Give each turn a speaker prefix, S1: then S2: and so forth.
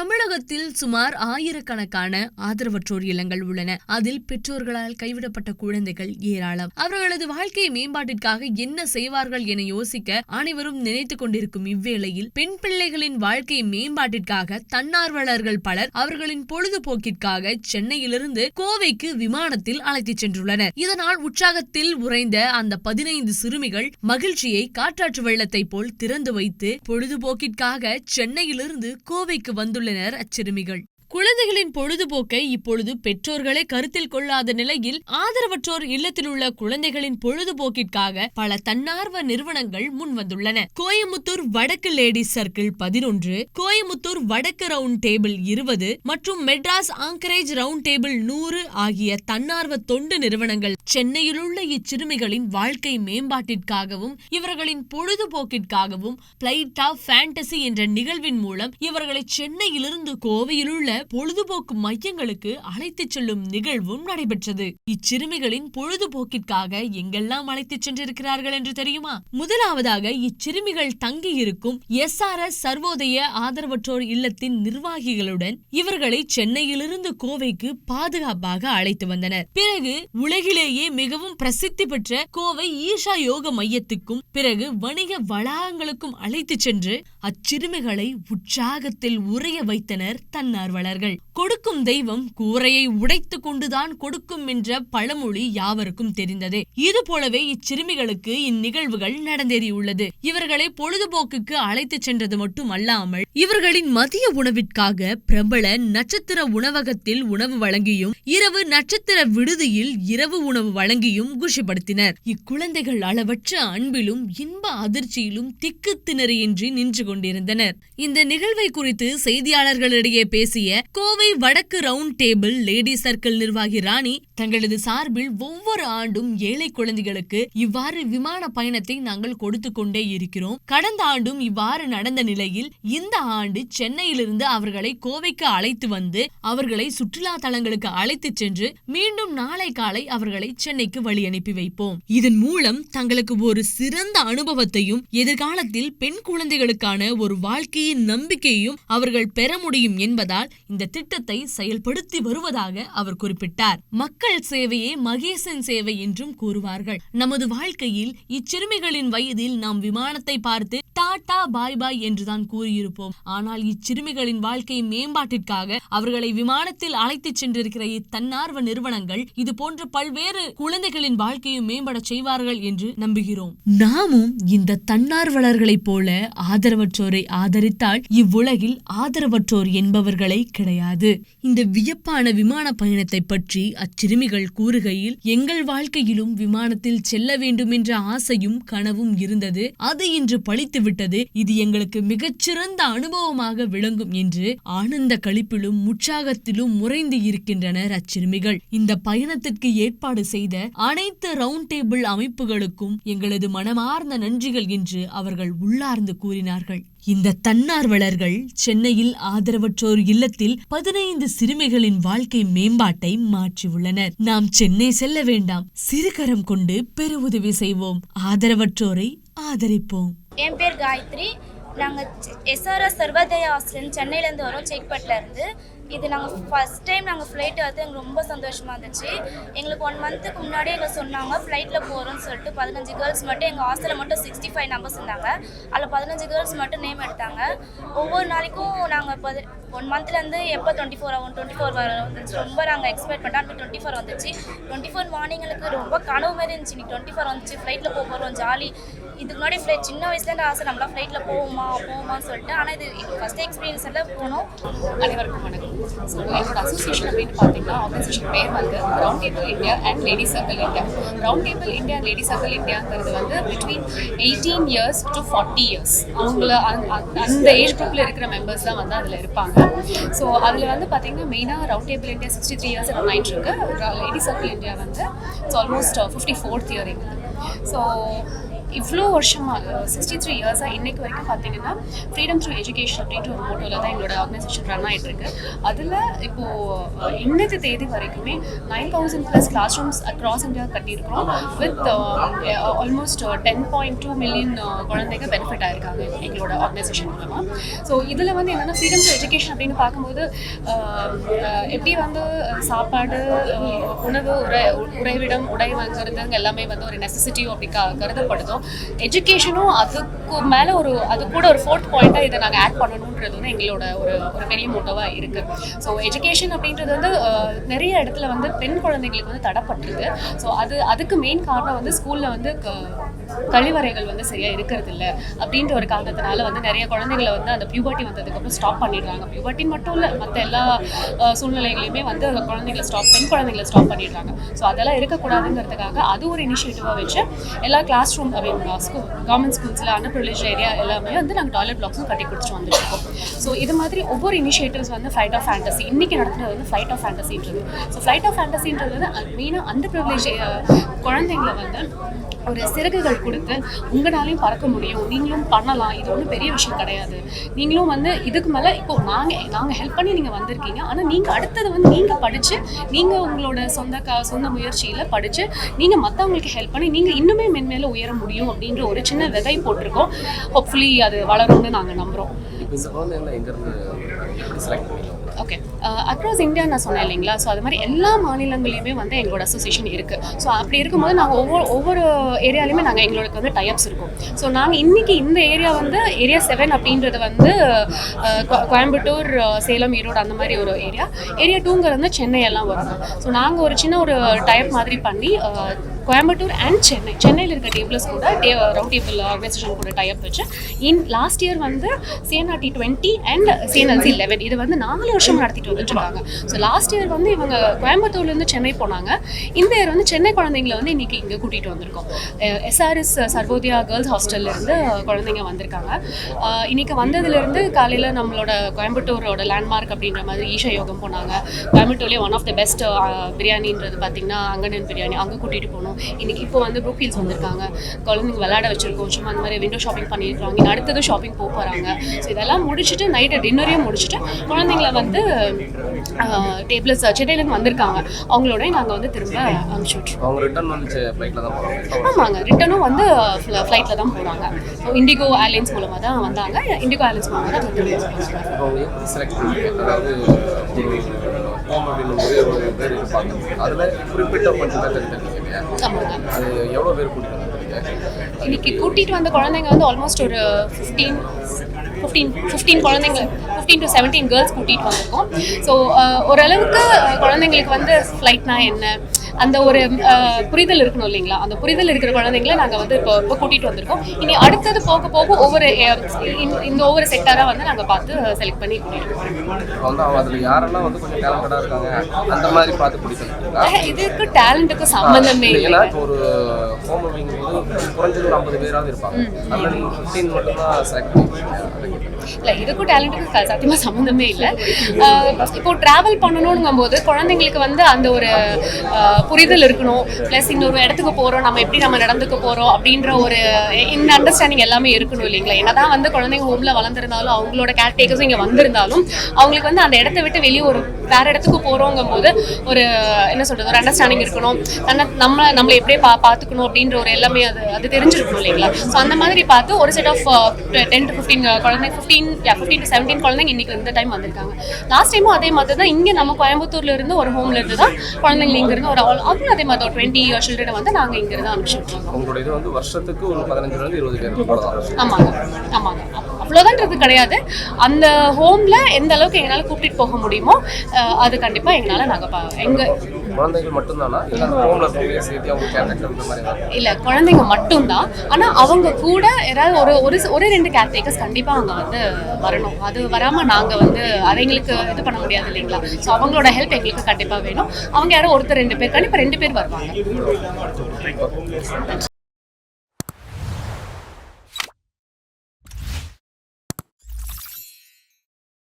S1: தமிழகத்தில் சுமார் ஆயிரக்கணக்கான ஆதரவற்றோர் இல்லங்கள் உள்ளன. அதில் பெற்றோர்களால் கைவிடப்பட்ட குழந்தைகள் ஏராளம். அவர்களது வாழ்க்கை மேம்பாட்டிற்காக என்ன செய்வார்கள் என யோசிக்க அனைவரும் நினைத்துக் கொண்டிருக்கும் இவ்வேளையில் பெண் பிள்ளைகளின் வாழ்க்கை மேம்பாட்டிற்காக தன்னார்வலர்கள் பலர் அவர்களின் பொழுதுபோக்கிற்காக சென்னையிலிருந்து கோவைக்கு விமானத்தில் அழைத்துச் சென்றுள்ளனர். இதனால் உற்சாகத்தில் உறைந்த அந்த பதினைந்து சிறுமிகள் மகிழ்ச்சியை காற்றாற்று வெள்ளத்தை போல் திறந்து வைத்து பொழுதுபோக்கிற்காக சென்னையிலிருந்து கோவைக்கு வந்துள்ள உள்ளனர் அச்சிறுமிகள். குழந்தைகளின் பொழுதுபோக்கை இப்பொழுது பெற்றோர்களே கருத்தில் கொள்ளாத நிலையில் ஆதரவற்றோர் இல்லத்தில் உள்ள குழந்தைகளின் பொழுதுபோக்கிற்காக பல தன்னார்வ நிறுவனங்கள் முன்வந்துள்ளன. கோயமுத்தூர் வடக்கு லேடிஸ் சர்க்கிள் பதினொன்று கோயமுத்தூர் வடக்கு ரவுண்ட் டேபிள் இருபது மற்றும் மெட்ராஸ் ஆங்கரேஜ் ரவுண்ட் டேபிள் நூறு ஆகிய தன்னார்வ தொண்டு நிறுவனங்கள் சென்னையில் உள்ள இச்சிறுமிகளின் வாழ்க்கை மேம்பாட்டிற்காகவும் இவர்களின் பொழுதுபோக்கிற்காகவும் பிளைட் ஆஃப் ஃபேண்டசி என்ற நிகழ்வின் மூலம் இவர்களை சென்னையிலிருந்து கோவையில் உள்ள பொழுதுபோக்கு மையங்களுக்கு அழைத்துச் செல்லும் நிகழ்வும் நடைபெற்றது. இச்சிறுமிகளின் பொழுதுபோக்கிற்காக எங்கெல்லாம் அழைத்துச் சென்றிருக்கிறார்கள் என்று தெரியுமா? முதலாவதாக இச்சிறுமிகள் தங்கியிருக்கும் எஸ் ஆர் எஸ் சர்வோதய ஆதரவற்றோர் இல்லத்தின் நிர்வாகிகளுடன் இவர்களை சென்னையிலிருந்து கோவைக்கு பாதுகாப்பாக அழைத்து வந்தனர். பிறகு உலகிலேயே மிகவும் பிரசித்தி பெற்ற கோவை ஈஷா யோக மையத்துக்கும் பிறகு வணிக வளாகங்களுக்கும் அழைத்துச் சென்று அச்சிறுமிகளை உற்சாகத்தில் உறைய வைத்தனர் தன்னார்வலர்கள் கொடுக்கும் தெய்வம் கூரையை உடைத்து கொண்டுதான் கொடுக்கும் என்ற பழமொழி யாவருக்கும் தெரிந்ததே. இது போலவே இச்சிறுமிகளுக்கு இந்நிகழ்வுகள் நடந்தேறியுள்ளது. இவர்களை பொழுதுபோக்குக்கு அழைத்து சென்றது மட்டுமல்லாமல் இவர்களின் மதிய உணவிற்காக பிரபல நட்சத்திர உணவகத்தில் உணவு வழங்கியும் இரவு நட்சத்திர விடுதியில் இரவு உணவு வழங்கியும் குஷிப்படுத்தினர். இக்குழந்தைகள் அளவற்ற அன்பிலும் இன்ப அதிர்ச்சியிலும் திக்கு திணறியின்றி நின்று கொண்டிருந்தனர். இந்த நிகழ்வை குறித்து செய்தியாளர்களிடையே பேசிய கோவை வடக்கு ரவுண்ட் டேபிள் லேடி சர்க்கிள் நிர்வாகி ராணி தங்களது சார்பில் ஒவ்வொரு ஆண்டும் ஏழை குழந்தைகளுக்கு இவ்வாறு விமான பயணத்தை நாங்கள் கொடுத்து கொண்டே இருக்கிறோம். கடந்த ஆண்டும் இவ்வாறு நடந்த நிலையில் இந்த ஆண்டு சென்னையிலிருந்து அவர்களை கோவைக்கு அழைத்து வந்து அவர்களை சுற்றுலா தலங்களுக்கு அழைத்து சென்று மீண்டும் நாளை காலை அவர்களை சென்னைக்கு வழி அனுப்பி வைப்போம். இதன் மூலம் தங்களுக்கு ஒரு சிறந்த அனுபவத்தையும் எதிர்காலத்தில் பெண் குழந்தைகளுக்கான ஒரு வாழ்க்கையின் நம்பிக்கையையும் அவர்கள் பெற முடியும் என்பதால் இந்த திட்டத்தை செயல்படுத்தி வருவதாக அவர் குறிப்பிட்டார். மக்கள் சேவையே மகேசன் சேவை என்றும் கூறுவார்கள். நமது வாழ்க்கையில் இச்சிறுமிகளின் வயதில் நாம் விமானத்தை பார்த்து டாடா பாய் பாய் என்றுதான் கூறியிருப்போம். ஆனால் இச்சிறுமிகளின் வாழ்க்கை மேம்பாட்டிற்காக அவர்களை விமானத்தில் அழைத்துச் சென்றிருக்கிற இத்தன்னார்வ நிறுவனங்கள் இது போன்ற பல்வேறு குழந்தைகளின் வாழ்க்கையை மேம்பட செய்வார்கள் என்று நம்புகிறோம். நாமும் இந்த தன்னார்வலர்களைப் போல ஆதரவற்றோரை ஆதரித்தால் இவ்வுலகில் ஆதரவற்றோர் என்பவர்களை கிடையாது. இந்த வியப்பான விமான பயணத்தை பற்றி அச்சிறுமிகள் கூறுகையில் எங்கள் வாழ்க்கையிலும் விமானத்தில் செல்ல வேண்டும் என்ற ஆசையும் கனவும் இருந்தது. அது இன்று பழித்து விட்டது இது எங்களுக்கு மிகச்சிறந்த அனுபவமாக விளங்கும் என்று ஆனந்த களிப்பிலும் உற்சாகத்திலும் முறைந்து இருக்கின்றனர் அச்சிறுமிகள். இந்த பயணத்திற்கு ஏற்பாடு செய்த அனைத்து ரவுண்ட் டேபிள் அமைப்புகளுக்கும் எங்களது மனமார்ந்த நன்றிகள் என்று அவர்கள் உள்ளார்ந்து கூறினார்கள். இந்த தன்னார்வலர்கள் சென்னையில் ஆதரவற்றோர் இல்லத்தில் பதினைந்து சிறுமிகளின் வாழ்க்கை மேம்பாட்டை மாற்றியுள்ளனர். நாம் சென்னை செல்ல வேண்டாம். சிறுகரம் கொண்டு பெருவுதவி செய்வோம். ஆதரவற்றோரை ஆதரிப்போம்.
S2: என் பேர் காயத்ரி. நாங்கள் எஸ்ஆர்எஸ் சர்வோதய ஹாஸ்டல் சென்னையிலேருந்து வரோம். செக்பட்லேருந்து இது நாங்கள் ஃபஸ்ட் டைம் நாங்கள் ஃப்ளைட்டு வந்து எங்களுக்கு ரொம்ப சந்தோஷமாக இருந்துச்சு. எங்களுக்கு ஒன் மந்த்துக்கு முன்னாடியே எங்களுக்கு சொன்னாங்க ஃப்ளைட்டில் போகிறோம்னு சொல்லிட்டு பதினஞ்சு கேர்ள்ஸ் மட்டும் எங்கள் ஹாஸ்டலில் மட்டும் சிக்ஸ்டி ஃபைவ் நம்பர்ஸ் இருந்தாங்க. அதில் பதினஞ்சு கேர்ள்ஸ் மட்டும் நேம் எடுத்தாங்க. ஒவ்வொரு நாளைக்கும் நாங்கள் பதி ஒன் மந்த்லேருந்து எப்போ டுவெண்ட்டி ஃபோர் ஆகும்? டுவெண்ட்டி ஃபோர் வர வந்துச்சு. ரொம்ப நாங்கள் எக்ஸ்பெக்ட் பண்ணோம் அந்த டுவெண்ட்டி ஃபோர் வந்துச்சு. டுவெண்ட்டி ஃபோர் மார்னிங் எனக்கு ரொம்ப கனவு மாதிரி இருந்துச்சு. இன்னைக்கு டுவெண்ட்டி ஃபோர் வந்துச்சு ஃப்ளைட்டில் போக போகிறோம் ஜாலி இதுக்கு முன்னாடி ஃப்ளைட் சின்ன வயசுலேருந்து ஆசை நம்மளாம் ஃப்ளைட்டில் போவோமா போவோமான்னு சொல்லிட்டு. ஆனால் இது ஃபஸ்ட் எக்ஸ்பீரியன்ஸ் எல்லாம் போனோம்.
S3: அனைவருக்கும் வணக்கம் ஸோ என்னோட அசோசியேஷன் அப்படின்னு பார்த்தீங்கன்னா ஆர்கனைசேஷன் பேர் வந்து round table India and lady circle India round table India lady circle இந்தியாங்கிறது வந்து between eighteen years to forty years அவங்கள அந்த- அந்த- அந்த ஏஜ் குரூப்பில் இருக்கிற மெம்பர்ஸ் தான் வந்து அதில் இருப்பாங்க. ஸோ அதில் வந்து பார்த்தீங்கன்னா மெயினாக round table India sixty three years run ஆயிட்டு இருக்கு. லேடி சர்க்கிள் இந்தியா வந்து it's almost fifty fourth year so இவ்வளோ வருஷமாக சிக்ஸ்டி த்ரீ இயர்ஸாக இன்னைக்கு வரைக்கும் பார்த்தீங்கன்னா ஃப்ரீடம் த்ரூ எஜுகேஷன் அப்படின்ற ஒரு மோட்டோவில் தான் எங்களோட ஆர்கனைசேஷன் ரன் ஆகிட்டு இருக்கு. அதில் இப்போது இன்னைக்கு தேதி வரைக்குமே nine thousand plus class rooms across India கட்டியிருக்கிறோம் with almost ten point two million குழந்தைங்க பெனிஃபிட் ஆயிருக்காங்க எங்களோட ஆர்கனைசேஷன் மூலமாக ஸோ இதில் வந்து என்னென்னா ஃப்ரீடம் டு எஜுகேஷன் அப்படின்னு பார்க்கும்போது எப்படி வந்து சாப்பாடு உணவு உரை உறைவிடம் உடை வாங்குறதுங்க எல்லாமே வந்து ஒரு நெசசிட்டி அப்படி க கருதப்படுதோ எஜுகேஷனும் அதுக்கு மேலே ஒரு அது கூட ஒரு ஃபோர்த் பாயிண்ட்டாக இதை நாங்கள் ஆட் பண்ணணுன்றது வந்து எங்களோட ஒரு ஒரு பெரிய மோட்டோவாக இருக்குது ஸோ எஜுகேஷன் அப்படின்றது வந்து நிறைய இடத்துல வந்து பெண் குழந்தைங்களுக்கு வந்து தடப்பட்டுருது ஸோ அது அதுக்கு மெயின் காரணம் வந்து ஸ்கூலில் வந்து க கழிவறைகள் வந்து சரியாக இருக்கிறது இல்லை அப்படின்ற ஒரு காரணத்தினால வந்து நிறைய குழந்தைங்களை வந்து அந்த பியூபர்ட்டி வந்ததுக்கப்புறம் ஸ்டாப் பண்ணிடுறாங்க. பியூபர்ட்டி மட்டும் இல்லை மற்ற எல்லா சூழ்நிலைகளையுமே வந்து குழந்தைங்களை ஸ்டாப் பெண் குழந்தைங்களை ஸ்டாப் பண்ணிடுறாங்க. ஸோ அதெல்லாம் இருக்கக்கூடாதுங்கிறதுக்காக அது ஒரு இனிஷியேட்டிவாக வச்சு எல்லா class room mean school government ஸ்கூல்ஸில் under area எல்லாமே வந்து நாங்கள் டாய்லெட் பிளாக்ஸும் கட்டி கொடுத்துட்டு வந்துருக்கோம் ஸோ இது மாதிரி ஒவ்வொரு இனிஷியேட்டிவ்ஸ் வந்து ஃப்ளைட் ஆஃப் ஃபேண்டசி இன்னைக்கு நடத்துனது வந்து ஃப்ளைட் ஆஃப் ஃபேண்டசின்றது ஸோ ஃப்ளைட் ஆஃப் ஃபேண்டசின்றது வந்து மெயினாக அண்டர் ப்ரிவிலேஜ் குழந்தைங்களை வந்து ஒரு சிறகுகள் கொடுத்து உங்களாலையும் பறக்க முடியும். நீங்களும் பண்ணலாம். இது ஒன்றும் பெரிய விஷயம் கிடையாது. நீங்களும் வந்து இதுக்கு மேலே இப்போ நாங்கள் நாங்கள் ஹெல்ப் பண்ணி நீங்கள் வந்திருக்கீங்க. ஆனால் நீங்கள் அடுத்தது வந்து நீங்கள் படித்து நீங்கள் உங்களோட சொந்த க சொந்த முயற்சியில் படித்து நீங்கள் மற்றவங்களுக்கு ஹெல்ப் பண்ணி நீங்கள் இன்னுமே மென்மேலே உயர முடியும் அப்படின்ற ஒரு சின்ன விதை போட்டிருக்கோம். ஹோப்ஃபுல்லி அது வளரும்னு நாங்கள் நம்புகிறோம்
S4: இந்த எங்கேருந்து எப்படி செலக்ட்
S3: ஓகே அக்ராஸ் இந்தியா நான் சொன்னேன் இல்லைங்களா? ஸோ அது மாதிரி எல்லா மாநிலங்களையுமே வந்து எங்களோட அசோசியேஷன் இருக்குது ஸோ அப்படி இருக்கும்போது நாங்கள் ஒவ்வொரு ஒவ்வொரு ஏரியாலையுமே நாங்கள் எங்களுக்கு வந்து டைப்ஸ் இருக்கும். ஸோ நாங்கள் இன்றைக்கி இந்த ஏரியா வந்து ஏரியா செவன் அப்படின்றது வந்து uh, கோ- கோயம்புத்தூர் uh, சேலம் ஈரோடு அந்த மாதிரி ஒரு ஏரியா ஏரியா டூங்கிறது வந்து சென்னை எல்லாம் வரும். ஸோ நாங்கள் ஒரு சின்ன ஒரு டைப் மாதிரி பண்ணி uh, கோயம்புத்தூர் அண்ட் சென்னை. சென்னையில் இருக்க டேபிள்ஸ் கூட டே ரவுண்ட் டேபிள் ஆர்கனைசேஷன் கூட டைப் வச்சு இன் லாஸ்ட் இயர் வந்து CNRT twenty and CNLC eleven இது வந்து நாலு வருஷம் நடத்திட்டு வந்துட்டு இருக்காங்க ஸோ லாஸ்ட் இயர் வந்து இவங்க கோயம்புத்தூர்லேருந்து சென்னை போனாங்க. இந்த இயர் வந்து சென்னை குழந்தைங்களை வந்து இன்னைக்கு இங்கே கூட்டிகிட்டு வந்திருக்கோம். எஸ்ஆர்எஸ் சர்வோதயா கேர்ள்ஸ் ஹாஸ்டல்லேருந்து குழந்தைங்க வந்திருக்காங்க. இன்றைக்கி இன்னைக்கு வந்ததுலேருந்து காலையில் நம்மளோட கோயம்புத்தூரோட லேண்ட்மார்க் அப்படின்ற மாதிரி ஈஷா யோகம் போனாங்க. கோயம்புத்தூர்லேயே ஒன் ஆஃப் த பெஸ்ட் பிரியாணின்றது பார்த்திங்கன்னா அங்கனன் பிரியாணி. அங்கே கூட்டிகிட்டு போனோம். இன்னைக்கு இப்போ வந்து ப்ரூக் ஹில்ஸ் வந்திருக்காங்க. குழந்தைங்க விளையாட வச்சிருக்கோம். சும்மா அந்த மாதிரி விண்டோ ஷாப்பிங் பண்ணியிருக்காங்க. அடுத்தது ஷாப்பிங் போக போகிறாங்க ஸோ இதெல்லாம் முடிச்சுட்டு நைட்டு டின்னரையும் முடிச்சுட்டு குழந்தைங்கள வந்து டேபிள்ஸ் சென்னையிலேருந்து வந்திருக்காங்க. அவங்களோட நாங்கள் வந்து திரும்ப அனுப்பிச்சி விட்ருவோம்
S4: தான்
S3: ஆமாங்க. ரிட்டனும் வந்து ஃப்ளைட்டில் தான் போகிறாங்க ஸோ இண்டிகோ ஏர்லைன்ஸ் மூலமாக தான் வந்தாங்க. இண்டிகோ ஏர்லைன்ஸ் மூலமாக தான்
S4: செலக்ட் அதில் குறிப்பிட்ட கொஞ்சம் இல்லையா
S3: ஆமாங்க
S4: அது எவ்வளோ பேர் கூட்டிட்டு வந்துருக்கீங்க
S3: இன்னைக்கு கூட்டிட்டு வந்த குழந்தைங்க வந்து ஆல்மோஸ்ட் ஒரு ஃபிஃப்டீன் ஃபிஃப்டீன் ஃபிஃப்டீன் குழந்தைங்க ஃபிஃப்டீன் டு செவன்டீன் கேர்ள்ஸ் கூட்டிகிட்டு வந்திருக்கோம். ஸோ ஓரளவுக்கு குழந்தைங்களுக்கு வந்து ஃப்ளைட்னா என்ன? அந்த ஒரு புரிதல் இருக்கணும் இல்லைங்களா? அந்த புரிதல் இருக்கிற குழந்தைங்கள நாங்கள் வந்து இப்போ இப்போ கூட்டிகிட்டு வந்திருக்கோம். இனி அடுத்தது போக போக ஒவ்வொரு இந்த- ஒவ்வொரு செக்டராக வந்து நாங்கள் பார்த்து செலக்ட் பண்ணி
S4: அதில் யாரெல்லாம் வந்து கொஞ்சம் டேலண்டடாக இருக்காங்க அந்த மாதிரி பார்த்து
S3: இதுக்கு டேலண்ட்டுக்கு சம்மந்தமே இல்லை
S4: ஒரு ஹோம் போது குறைஞ்சது ஒரு ஐம்பது பேராவது இருப்பாங்க. அதில் ஃபிஃப்டீன் மட்டும்தான் செலக்ட்.
S3: இல்லை இதுக்கும் டேலண்ட்டுக்கும் சத்தியமாக சம்மந்தமே இல்லை. இப்போ ட்ராவல் பண்ணணுங்கும் போது குழந்தைங்களுக்கு வந்து அந்த ஒரு புரிதல் இருக்கணும். ப்ளஸ் இன்னொரு இடத்துக்கு போகிறோம் நம்ம எப்படி நம்ம நடந்துக்க போகிறோம் அப்படின்ற ஒரு இந்த அண்டர்ஸ்டாண்டிங் எல்லாமே இருக்கணும் இல்லைங்களா? என்னதான் வந்து குழந்தைங்க ஹோமில் வளர்ந்துருந்தாலும் அவங்களோட கேர்டேக்கர்ஸும் இங்கே வந்திருந்தாலும் அவங்களுக்கு வந்து அந்த இடத்த விட்டு வெளியே ஒரு வேற இடத்துக்கு போகிறோங்கும் போது ஒரு என்ன சொல்கிறது ஒரு அண்டர்ஸ்டாண்டிங் இருக்கணும். தன்னை நம்ம நம்மளை எப்படியே பா பார்த்துக்கணும் அப்படின்ற ஒரு எல்லாமே அது அது தெரிஞ்சிருக்கணும் இல்லைங்களா? ஸோ அந்த மாதிரி பார்த்து ஒரு set of ten to fifteen குழந்தை ஃபிஃப்டீன் ஃபிஃப்டீன் டு செவன்டீன் குழந்தைங்க இன்னைக்கு இந்த டைம் வந்திருக்காங்க. லாஸ்ட் டைமும் அதே மாதிரி தான். இங்கே நம்ம கோயம்புத்தூர்ல இருந்து ஒரு ஹோம்ல இருந்து தான் குழந்தைங்க இங்க இருந்து ஒரு அதுவும் அதே மாதிரி ஒரு டுவெண்ட்டி சில்ட்ரனை வந்து நாங்கள் இங்க இருந்து அனுப்பிச்சுட்ருக்கோம்
S4: உங்களோட இது வந்து வருஷத்துக்கு ஒரு பதினஞ்சுலேருந்து இருபது பேர்
S3: ஆமாங்க. ஆமாங்க. அவ்வளோதான்றது கிடையாது. அந்த ஹோம்ல எந்த அளவுக்கு எங்களால் கூட்டிட்டு போக முடியுமோ அது கண்டிப்பா எங்களால நாங்கள் எங்க
S4: குழந்தைகள் மட்டும்தானா? இல்லை ஹோமில் இருக்கவங்க சேர்த்து அவங்க கேரக்டர் இந்த மாதிரி ஏதாவது?
S3: இல்ல குழந்தைங்க மட்டும்தான். ஆனா அவங்க கூட யாராவது ஒரு ஒரு ஒரு ரெண்டு கேர்டேக்கர்ஸ் கண்டிப்பா அங்க வந்து வரணும். அது வராம நாங்க வந்து அவங்களுக்கு இது பண்ண முடியாது இல்லைங்களா? ஸோ அவங்களோட ஹெல்ப் எங்களுக்கு கண்டிப்பா வேணும். அவங்க யாரோ ஒருத்தர் ரெண்டு பேர் கண்டிப்பா ரெண்டு பேர் வருவாங்க.